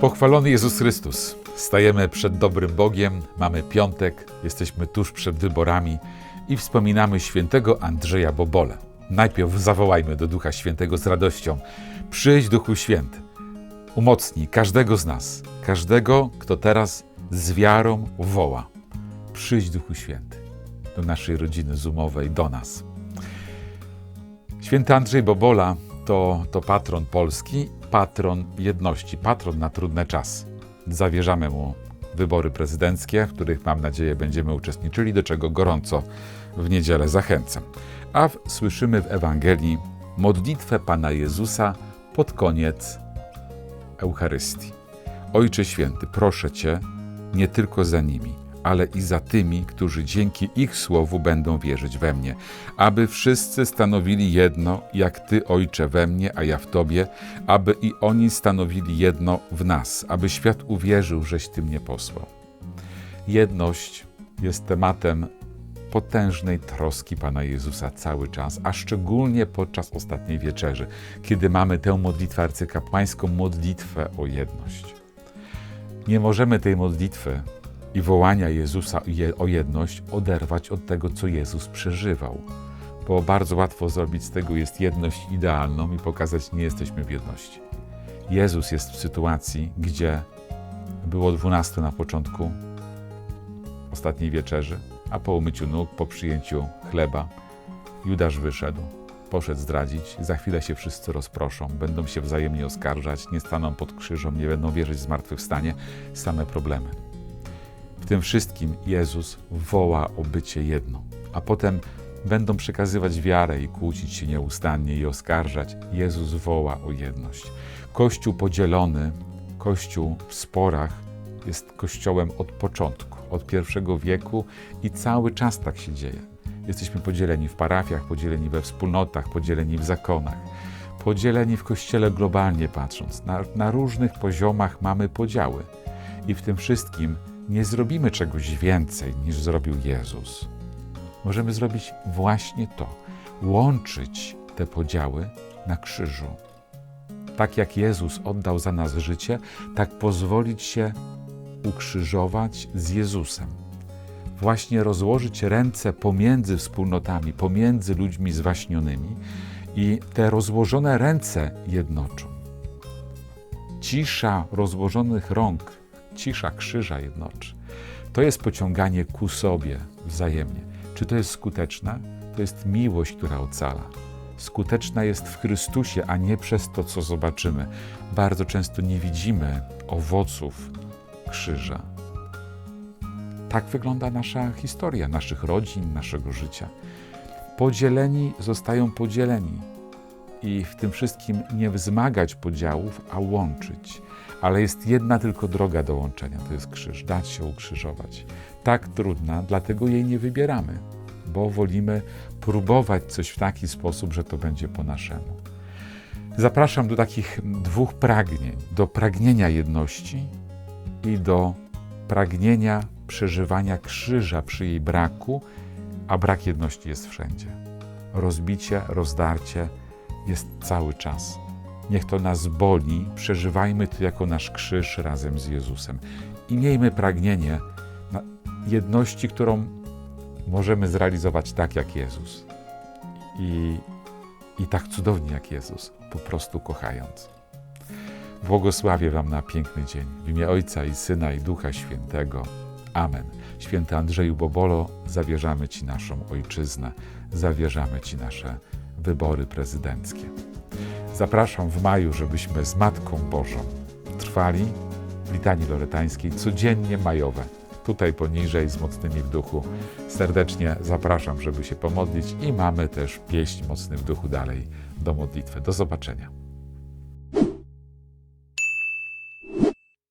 Pochwalony Jezus Chrystus. Stajemy przed dobrym Bogiem, mamy piątek, jesteśmy tuż przed wyborami i wspominamy świętego Andrzeja Bobole. Najpierw zawołajmy do Ducha Świętego z radością. Przyjdź Duchu Święty. Umocnij każdego z nas, każdego, kto teraz z wiarą woła. Przyjdź Duchu Święty do naszej rodziny zoomowej, do nas. Święty Andrzej Bobola to, to patron Polski, patron jedności, patron na trudne czasy. Zawierzamy mu wybory prezydenckie, w których mam nadzieję będziemy uczestniczyli, do czego gorąco w niedzielę zachęcam. A w, słyszymy w Ewangelii modlitwę Pana Jezusa pod koniec Eucharystii. Ojcze Święty, proszę Cię, nie tylko za nimi, ale i za tymi, którzy dzięki ich słowu będą wierzyć we mnie, aby wszyscy stanowili jedno, jak Ty, Ojcze, we mnie, a ja w Tobie, aby i oni stanowili jedno w nas, aby świat uwierzył, żeś Ty mnie posłał. Jedność jest tematem potężnej troski Pana Jezusa cały czas, a szczególnie podczas ostatniej wieczerzy, kiedy mamy tę modlitwę arcykapłańską, modlitwę o jedność. Nie możemy tej modlitwy i wołania Jezusa o jedność oderwać od tego, co Jezus przeżywał. Bo bardzo łatwo zrobić z tego jest jedność idealną i pokazać, nie jesteśmy w jedności. Jezus jest w sytuacji, gdzie było dwunastu na początku ostatniej wieczerzy, a po umyciu nóg, po przyjęciu chleba, Judasz wyszedł, poszedł zdradzić, za chwilę się wszyscy rozproszą, będą się wzajemnie oskarżać, nie staną pod krzyżem, nie będą wierzyć w zmartwychwstanie, same problemy. Tym wszystkim Jezus woła o bycie jedną, a potem będą przekazywać wiarę i kłócić się nieustannie i oskarżać. Jezus woła o jedność. Kościół podzielony, Kościół w sporach jest Kościołem od początku, od pierwszego wieku i cały czas tak się dzieje. Jesteśmy podzieleni w parafiach, podzieleni we wspólnotach, podzieleni w zakonach, podzieleni w Kościele globalnie patrząc. Na, na różnych poziomach mamy podziały i w tym wszystkim nie zrobimy czegoś więcej niż zrobił Jezus. Możemy zrobić właśnie to łączyć te podziały na krzyżu. Tak jak Jezus oddał za nas życie, tak pozwolić się ukrzyżować z Jezusem. Właśnie rozłożyć ręce pomiędzy wspólnotami, pomiędzy ludźmi zwaśnionymi i te rozłożone ręce jednoczą. Cisza rozłożonych rąk cisza krzyża jednoczy. To jest pociąganie ku sobie wzajemnie. Czy to jest skuteczne? To jest miłość, która ocala. Skuteczna jest w Chrystusie, a nie przez to, co zobaczymy. Bardzo często nie widzimy owoców krzyża. Tak wygląda nasza historia, naszych rodzin, naszego życia. Podzieleni zostają podzieleni. I w tym wszystkim nie wzmagać podziałów, a łączyć ale jest jedna tylko droga do łączenia to jest krzyż dać się ukrzyżować. Tak trudna, dlatego jej nie wybieramy, bo wolimy próbować coś w taki sposób, że to będzie po naszemu. Zapraszam do takich dwóch pragnień: do pragnienia jedności i do pragnienia przeżywania krzyża przy jej braku, a brak jedności jest wszędzie. Rozbicie, rozdarcie jest cały czas. Niech to nas boli, przeżywajmy to jako nasz krzyż razem z Jezusem i miejmy pragnienie jedności, którą możemy zrealizować tak jak Jezus i, i tak cudownie jak Jezus, po prostu kochając. Błogosławię Wam na piękny dzień. W imię Ojca i Syna i Ducha Świętego. Amen. Święty Andrzeju Bobolo, zawierzamy Ci naszą ojczyznę, zawierzamy Ci nasze wybory prezydenckie. Zapraszam w maju, żebyśmy z Matką Bożą trwali w litanii loretańskiej codziennie majowe. Tutaj poniżej z mocnymi w duchu. Serdecznie zapraszam, żeby się pomodlić i mamy też pieśń mocny w duchu dalej do modlitwy. Do zobaczenia.